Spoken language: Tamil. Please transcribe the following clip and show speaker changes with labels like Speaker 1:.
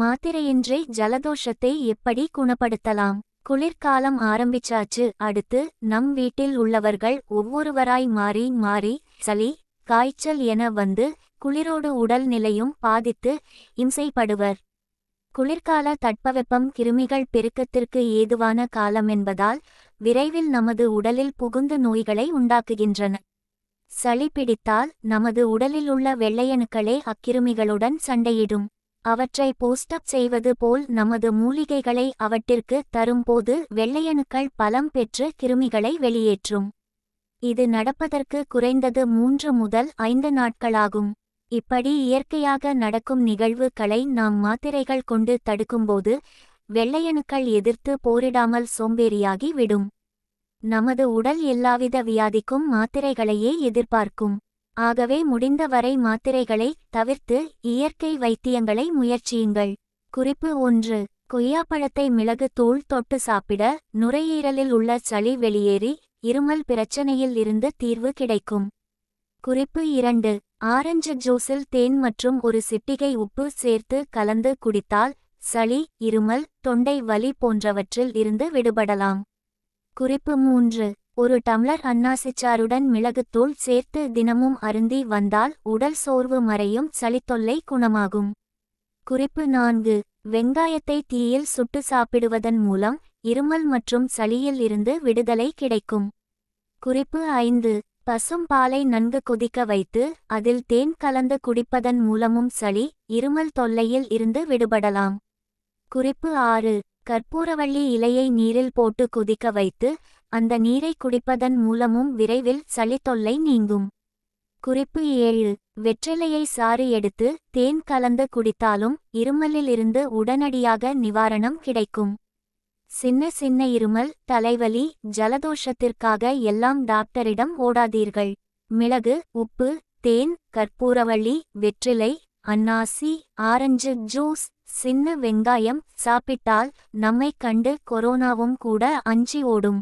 Speaker 1: மாத்திரையின்றி ஜலதோஷத்தை எப்படி குணப்படுத்தலாம்? குளிர்காலம் ஆரம்பிச்சாச்சு. அடுத்து நம் வீட்டில் உள்ளவர்கள் ஒவ்வொருவராய் மாறி மாறி சளி காய்ச்சல் என வந்து குளிரோடு உடல் நிலையும் பாதித்து இம்சைப்படுவர். குளிர்கால தட்பவெப்பம் கிருமிகள் பெருக்கத்திற்கு ஏதுவான காலம் என்பதால் விரைவில் நமது உடலில் புகுந்து நோய்களை உண்டாக்குகின்றன. சளி பிடித்தால் நமது உடலில் உள்ள வெள்ளையணுக்களே அக்கிருமிகளுடன் சண்டையிடும். அவற்றை போஸ்டப் செய்வது போல் நமது மூலிகைகளை அவற்றிற்கு தரும்போது வெள்ளையணுக்கள் பலம் பெற்று கிருமிகளை வெளியேற்றும். இது நடப்பதற்கு குறைந்தது மூன்று முதல் ஐந்து நாட்களாகும். இப்படி இயற்கையாக நடக்கும் நிகழ்வுகளை நாம் மாத்திரைகள் கொண்டு தடுக்கும்போது வெள்ளையணுக்கள் எதிர்த்து போரிடாமல் சோம்பேறியாகி விடும். நமது உடல் எல்லாவித வியாதிக்கும் மாத்திரைகளையே எதிர்பார்க்கும். ஆகவே முடிந்தவரை மாத்திரைகளை தவிர்த்து இயற்கை வைத்தியங்களை முயற்சியுங்கள். குறிப்பு ஒன்று. கொய்யாப்பழத்தை மிளகு தூள் தொட்டு சாப்பிட நுரையீரலில் உள்ள சளி வெளியேறி இருமல் பிரச்சனையில் இருந்து தீர்வு கிடைக்கும். குறிப்பு இரண்டு. ஆரஞ்சு ஜூஸில் தேன் மற்றும் ஒரு சிட்டிகை உப்பு சேர்த்து கலந்து குடித்தால் சளி இருமல் தொண்டை வலி போன்றவற்றில் இருந்து விடுபடலாம். குறிப்பு மூன்று. ஒரு டம்ளர் அன்னாசிச்சாருடன் மிளகுத்தூள் சேர்த்து தினமும் அருந்தி வந்தால் உடல் சோர்வு மறையும் சளித்தொல்லை குணமாகும். குறிப்பு நான்கு. வெங்காயத்தை தீயில் சுட்டு சாப்பிடுவதன் மூலம் இருமல் மற்றும் சளியில் இருந்து விடுதலை கிடைக்கும். குறிப்பு ஐந்து. பசும் பாலை நன்கு கொதிக்க வைத்து அதில் தேன் கலந்து குடிப்பதன் மூலமும் சளி இருமல் தொல்லையில் இருந்து விடுபடலாம். குறிப்பு ஆறு. கற்பூரவள்ளி இலையை நீரில் போட்டு கொதிக்க வைத்து அந்த நீரை குடிப்பதன் மூலமும் விரைவில் சளித்தொல்லை நீங்கும். குறிப்பு ஏழு. வெற்றிலையை சாறு எடுத்து தேன் கலந்து குடித்தாலும் இருமலிலிருந்து உடனடியாக நிவாரணம் கிடைக்கும். சின்ன சின்ன இருமல் தலைவலி ஜலதோஷத்திற்காக எல்லாம் டாக்டரிடம் ஓடாதீர்கள். மிளகு உப்பு தேன் கற்பூரவள்ளி வெற்றிலை அன்னாசி ஆரஞ்சு ஜூஸ் சின்ன வெங்காயம் சாப்பிட்டால் நம்மைக் கண்டு கொரோனாவும் கூட அஞ்சி ஓடும்.